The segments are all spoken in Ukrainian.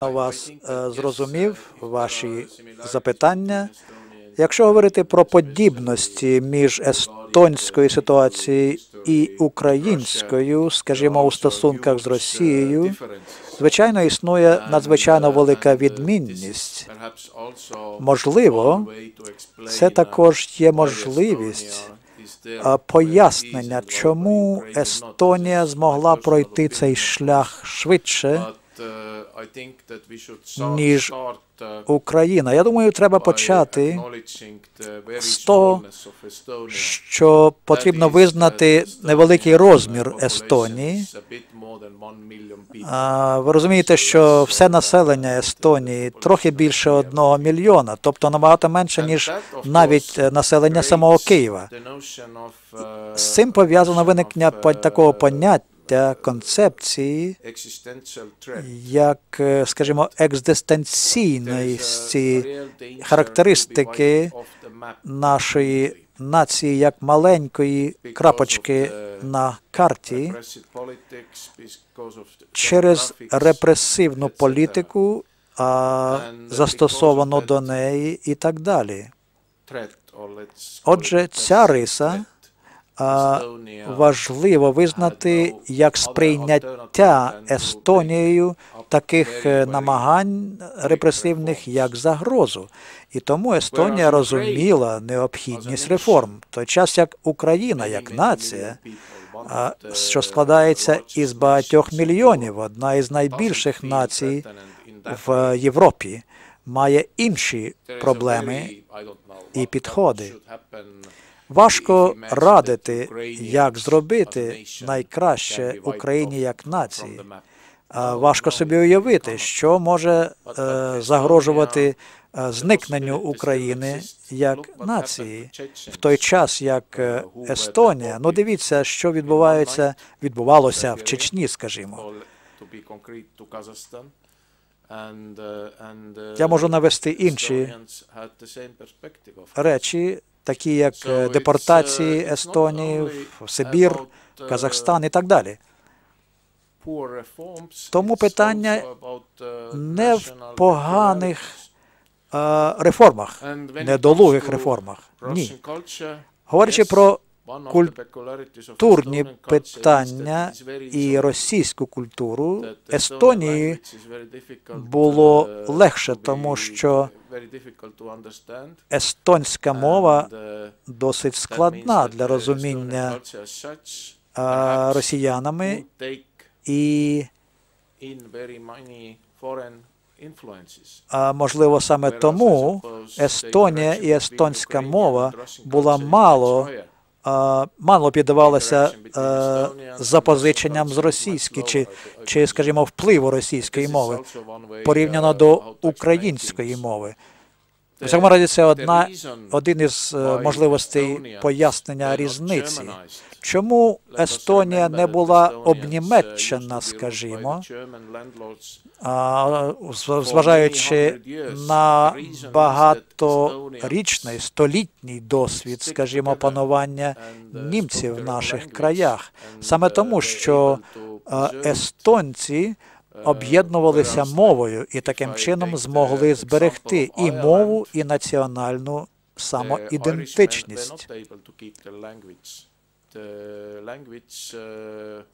вас е, зрозумів ваші запитання. Якщо говорити про подібності між естонською ситуацією і українською, скажімо, у стосунках з Росією, звичайно, існує надзвичайно велика відмінність. Можливо, це також є можливість пояснення, чому Естонія змогла пройти цей шлях швидше, ніж Україна. Я думаю, треба почати з того, що потрібно визнати невеликий розмір Естонії. Ви розумієте, що все населення Естонії трохи більше одного мільйона, тобто набагато менше, ніж навіть е, населення самого Києва. З цим пов'язано виникнення такого поняття, концепції, як, е, скажімо, екзистенційності характеристики нашої нації як маленької крапочки на карті через репресивну політику, а, застосовану до неї і так далі. Отже, ця риса важливо визнати як сприйняття Естонією таких е, намагань репресивних як загрозу. І тому Естонія розуміла необхідність реформ, в той час як Україна, як нація, що складається із багатьох мільйонів, одна із найбільших націй в Європі, має інші проблеми і підходи. Важко радити, як зробити найкраще Україні як нації. Важко собі уявити, що може е, загрожувати е, зникненню України як нації, в той час як е, Естонія. Ну дивіться, що відбувається, відбувалося в Чечні, скажімо. Я можу навести інші Речі, такі як е, депортації Естонії Сибір, Казахстан і так далі. Тому питання Не в поганих е, реформах, недолугих реформах. Ні. Говорячи про культурні питання і російську культуру, Естонії було легше, тому що естонська мова досить складна для розуміння е, росіянами і а, можливо саме тому Естонія і естонська мова була мало мало піддавалася запозиченням з російської чи, чи, скажімо, впливу російської мови. порівняно до української мови. У всякому разі, це одна один із е, можливостей пояснення різниці. Чому Естонія не була обнімечена, скажімо, а, зв- зважаючи на багаторічний, столітній досвід, скажімо, панування німців в наших краях, саме тому, що е, естонці об'єднувалися мовою і таким чином змогли зберегти і мову, і національну самоідентичність.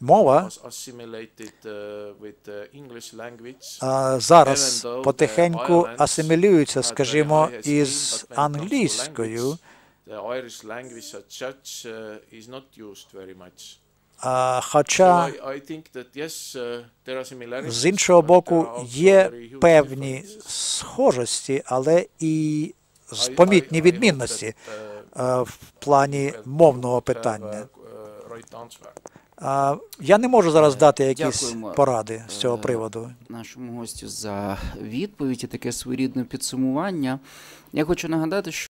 Мова зараз потихеньку асимілюється, скажімо, із англійською. А, хоча з іншого боку є певні схожості, але і помітні відмінності е, в плані мовного питання. А, Я не можу зараз дати якісь Дякуємо. поради з цього Е, приводу. нашому гостю за відповідь і таке своєрідне підсумування. Я хочу нагадати, що